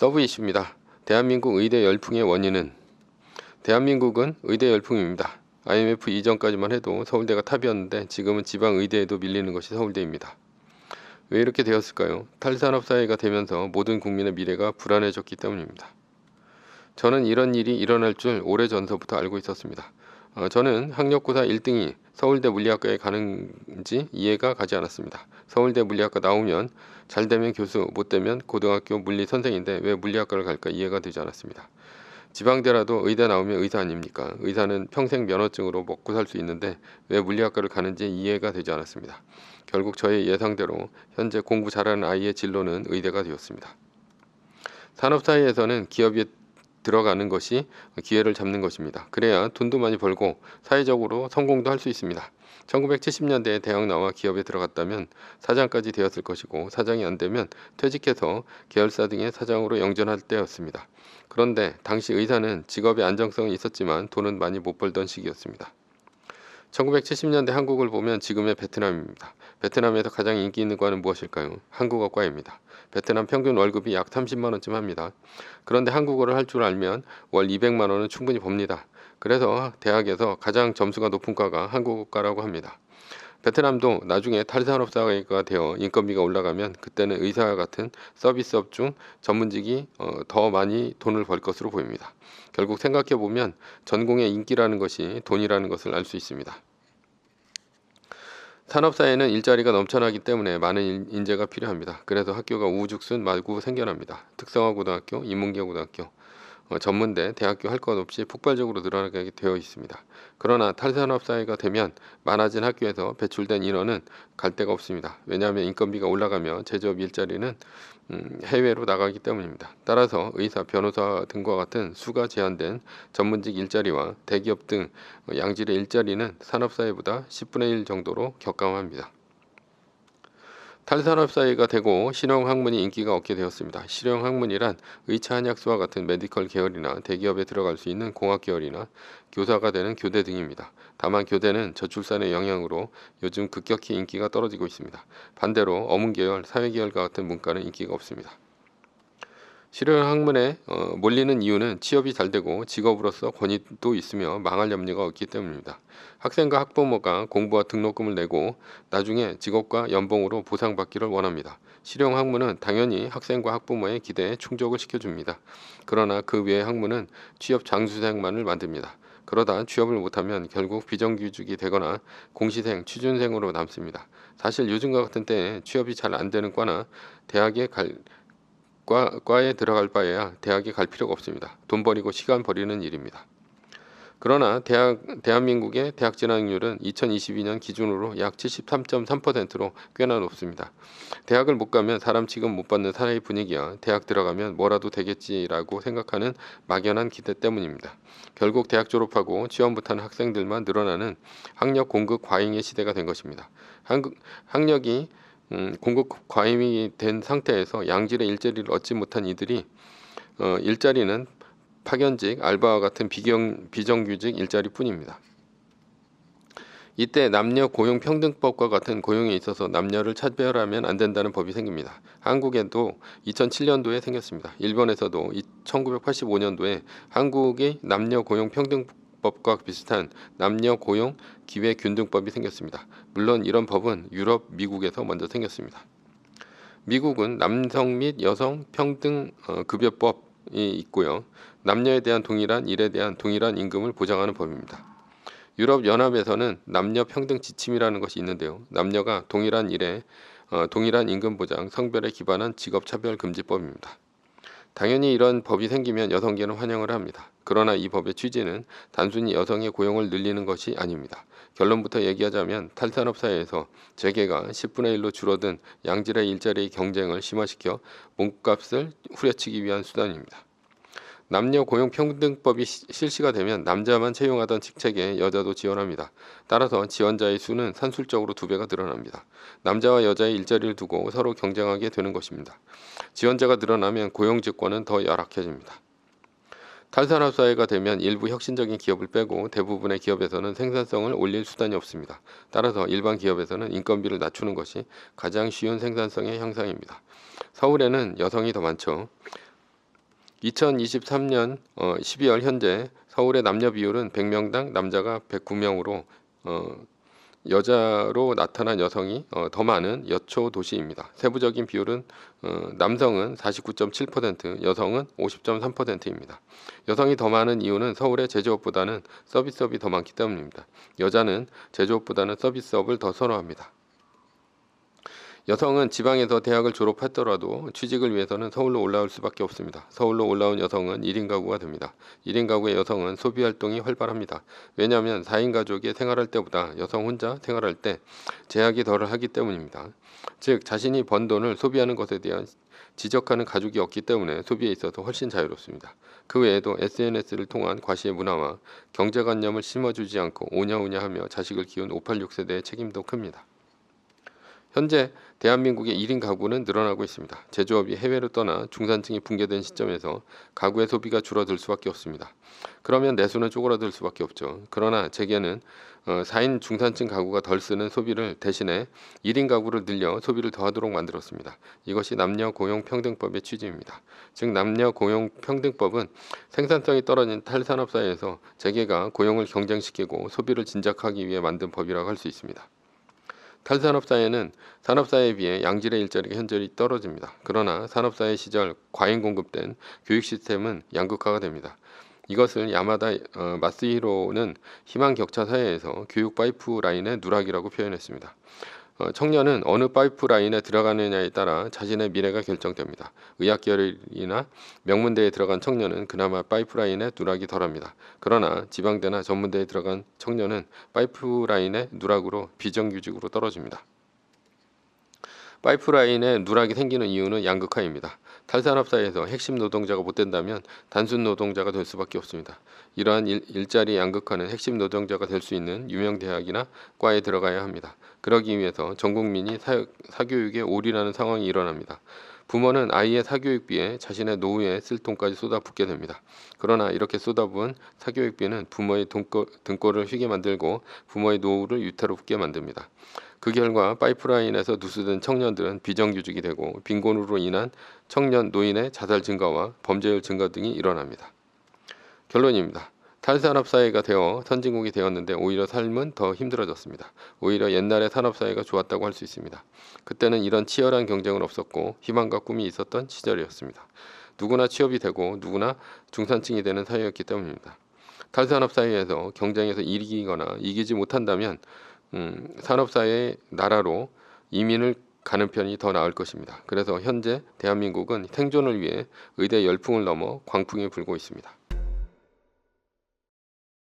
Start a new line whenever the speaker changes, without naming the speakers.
서브 이슈입니다. 대한민국 의대 열풍의 원인은 대한민국은 의대 열풍입니다. IMF 이전까지만 해도 서울대가 탑이었는데 지금은 지방 의대에도 밀리는 것이 서울대입니다. 왜 이렇게 되었을까요? 탈산업 사회가 되면서 모든 국민의 미래가 불안해졌기 때문입니다. 저는 이런 일이 일어날 줄 오래 전서부터 알고 있었습니다. 어, 저는 학력고사 1등이 서울대 물리학과에 가는지 이해가 가지 않았습니다. 서울대 물리학과 나오면 잘 되면 교수, 못 되면 고등학교 물리 선생인데 왜 물리학과를 갈까 이해가 되지 않았습니다. 지방대라도 의대 나오면 의사 아닙니까? 의사는 평생 면허증으로 먹고 살 수 있는데 왜 물리학과를 가는지 이해가 되지 않았습니다. 결국 저의 예상대로 현재 공부 잘하는 아이의 진로는 의대가 되었습니다. 산업 사회에서는 기업이 들어가는 것이 기회를 잡는 것입니다. 그래야 돈도 많이 벌고 사회적으로 성공도 할 수 있습니다. 1970년대에 대학 나와 기업에 들어갔다면 사장까지 되었을 것이고 사장이 안 되면 퇴직해서 계열사 등의 사장으로 영전할 때였습니다. 그런데 당시 의사는 직업의 안정성은 있었지만 돈은 많이 못 벌던 시기였습니다. 1970년대 한국을 보면 지금의 베트남입니다. 베트남에서 가장 인기 있는 과는 무엇일까요? 한국어과입니다. 베트남 평균 월급이 약 30만 원쯤 합니다. 그런데 한국어를 할 줄 알면 월 200만 원은 충분히 법니다. 그래서 대학에서 가장 점수가 높은 과가 한국어과라고 합니다. 베트남도 나중에 탈산업 사회가 되어 인건비가 올라가면 그때는 의사와 같은 서비스업 중 전문직이 어, 더 많이 돈을 벌 것으로 보입니다. 결국 생각해 보면 전공의 인기라는 것이 돈이라는 것을 알 수 있습니다. 산업사회는 일자리가 넘쳐나기 때문에 많은 인재가 필요합니다. 그래서 학교가 우죽순 마구 생겨납니다. 특성화 고등학교, 인문계 고등학교, 어, 전문대, 대학교 할 것 없이 폭발적으로 늘어나게 되어 있습니다. 그러나 탈산업 사회가 되면 많아진 학교에서 배출된 인원은 갈 데가 없습니다. 왜냐하면 인건비가 올라가며 제조업 일자리는 음, 해외로 나가기 때문입니다. 따라서 의사, 변호사 등과 같은 수가 제한된 전문직 일자리와 대기업 등 양질의 일자리는 산업사회보다 10분의 1 정도로 격감합니다. 탈산업 사회가 되고 실용 학문이 인기가 얻게 되었습니다. 실용 학문이란 의차 한약수와 같은 메디컬 계열이나 대기업에 들어갈 수 있는 공학 계열이나 교사가 되는 교대 등입니다. 다만 교대는 저출산의 영향으로 요즘 급격히 인기가 떨어지고 있습니다. 반대로 어문 계열, 사회 계열과 같은 문과는 인기가 없습니다. 실용 학문에 어, 몰리는 이유는 취업이 잘 되고 직업으로서 권위도 있으며 망할 염려가 없기 때문입니다. 학생과 학부모가 공부와 등록금을 내고 나중에 직업과 연봉으로 보상받기를 원합니다. 실용 학문은 당연히 학생과 학부모의 기대에 충족을 시켜줍니다. 그러나 그 외의 학문은 취업 장수생만을 만듭니다. 그러다 취업을 못하면 결국 비정규직이 되거나 공시생, 취준생으로 남습니다. 사실 요즘과 같은 때에 취업이 잘 안 되는 과나 대학에 갈 과, 과에 들어갈 바에야 대학에 갈 필요가 없습니다. 돈 버리고 시간 버리는 일입니다. 그러나 대학, 대한민국의 대학 진학률은 2022년 기준으로 약 73.3%로 꽤나 높습니다. 대학을 못 가면 사람 취급 못 받는 사회의 분위기야 대학 들어가면 뭐라도 되겠지라고 생각하는 막연한 기대 때문입니다. 결국 대학 졸업하고 취업 못하는 학생들만 늘어나는 학력 공급 과잉의 시대가 된 것입니다. 한국, 학력이 음, 공급 과잉이 된 상태에서 양질의 일자리를 얻지 못한 이들이 어, 일자리는 파견직, 알바와 같은 비경, 비정규직 일자리뿐입니다. 이때 남녀 고용 평등법과 같은 고용에 있어서 남녀를 차별하면 안 된다는 법이 생깁니다. 한국에도 2007년도에 생겼습니다. 일본에서도 1985년도에 한국의 남녀 고용 평등 법과 비슷한 남녀 고용 기회 균등법이 생겼습니다. 물론 이런 법은 유럽, 미국에서 먼저 생겼습니다. 미국은 남성 및 여성 평등 어, 급여법이 있고요. 남녀에 대한 동일한 일에 대한 동일한 임금을 보장하는 법입니다. 유럽 연합에서는 남녀 평등 지침이라는 것이 있는데요. 남녀가 동일한 일에 어, 동일한 임금 보장, 성별에 기반한 직업 차별 금지법입니다. 당연히 이런 법이 생기면 여성계는 환영을 합니다. 그러나 이 법의 취지는 단순히 여성의 고용을 늘리는 것이 아닙니다. 결론부터 얘기하자면 탈산업 사회에서 재계가 10분의 1로 줄어든 양질의 일자리의 경쟁을 심화시켜 몸값을 후려치기 위한 수단입니다. 남녀 고용 평등법이 실시가 되면 남자만 채용하던 직책에 여자도 지원합니다. 따라서 지원자의 수는 산술적으로 두 배가 늘어납니다. 남자와 여자의 일자리를 두고 서로 경쟁하게 되는 것입니다. 지원자가 늘어나면 고용 직권은 더 열악해집니다. 탈산업 사회가 되면 일부 혁신적인 기업을 빼고 대부분의 기업에서는 생산성을 올릴 수단이 없습니다. 따라서 일반 기업에서는 인건비를 낮추는 것이 가장 쉬운 생산성의 향상입니다. 서울에는 여성이 더 많죠. 2023년 어, 12월 현재 서울의 남녀 비율은 100명당 남자가 109명으로 어, 여자로 나타난 여성이 어, 더 많은 여초 도시입니다. 세부적인 비율은 어, 남성은 49.7%, 여성은 50.3%입니다. 여성이 더 많은 이유는 서울의 제조업보다는 서비스업이 더 많기 때문입니다. 여자는 제조업보다는 서비스업을 더 선호합니다. 여성은 지방에서 대학을 졸업했더라도 취직을 위해서는 서울로 올라올 수밖에 없습니다. 서울로 올라온 여성은 1인 가구가 됩니다. 1인 가구의 여성은 소비 활동이 활발합니다. 왜냐하면 4인 가족이 생활할 때보다 여성 혼자 생활할 때 제약이 덜 하기 때문입니다. 즉 자신이 번 돈을 소비하는 것에 대한 지적하는 가족이 없기 때문에 소비에 있어서 훨씬 자유롭습니다. 그 외에도 SNS를 통한 과시의 문화와 경제관념을 심어주지 않고 오냐오냐 하며 자식을 키운 586 세대의 책임도 큽니다. 현재 대한민국의 1인 가구는 늘어나고 있습니다. 제조업이 해외로 떠나 중산층이 붕괴된 시점에서 가구의 소비가 줄어들 수밖에 없습니다. 그러면 내수는 쪼그라들 수밖에 없죠. 그러나 어, 4인 중산층 가구가 덜 쓰는 소비를 대신에 1인 가구를 늘려 소비를 더하도록 만들었습니다. 이것이 남녀 고용 평등법의 취지입니다. 즉 남녀 고용 평등법은 생산성이 떨어진 탈산업 사회에서 재계가 고용을 경쟁시키고 소비를 진작하기 위해 만든 법이라고 할 수 있습니다. 탈산업사회는 산업사회에 비해 양질의 일자리가 현저히 떨어집니다. 그러나 산업사회 시절 과잉 공급된 교육 시스템은 양극화가 됩니다. 이것을 야마다 어, 마스히로는 희망 격차 사회에서 교육 파이프라인의 누락이라고 표현했습니다. 어, 청년은 어느 파이프라인에 들어가느냐에 따라 자신의 미래가 결정됩니다. 의학 계열이나 명문대에 들어간 청년은 그나마 파이프라인에 누락이 덜합니다. 그러나 지방대나 전문대에 들어간 청년은 파이프라인의 누락으로 비정규직으로 떨어집니다. 파이프라인에 누락이 생기는 이유는 양극화입니다. 탈산업사에서 핵심 노동자가 못 된다면 단순 노동자가 될 수밖에 없습니다. 이러한 일, 자리 양극화는 핵심 노동자가 될 수 있는 유명 대학이나 과에 들어가야 합니다. 그러기 위해서 전 국민이 사, 사교육에 올인하는 상황이 일어납니다. 부모는 아이의 사교육비에 자신의 노후에 쓸 돈까지 쏟아붓게 됩니다. 그러나 이렇게 쏟아부은 사교육비는 부모의 돈거, 등골을 휘게 만들고 부모의 노후를 유태롭게 만듭니다. 그 결과 파이프라인에서 누수된 청년들은 비정규직이 되고 빈곤으로 인한 청년 노인의 자살 증가와 범죄율 증가 등이 일어납니다. 결론입니다. 탈산업 사회가 되어 선진국이 되었는데 오히려 삶은 더 힘들어졌습니다. 오히려 옛날의 산업 사회가 좋았다고 할 수 있습니다. 그때는 이런 치열한 경쟁은 없었고 희망과 꿈이 있었던 시절이었습니다. 누구나 취업이 되고 누구나 중산층이 되는 사회였기 때문입니다. 탈산업 사회에서 경쟁에서 이기거나 이기지 못한다면 음, 산업사회의 나라로 이민을 가는 편이 더 나을 것입니다. 그래서 현재 대한민국은 생존을 위해 의대 열풍을 넘어 광풍이 불고 있습니다.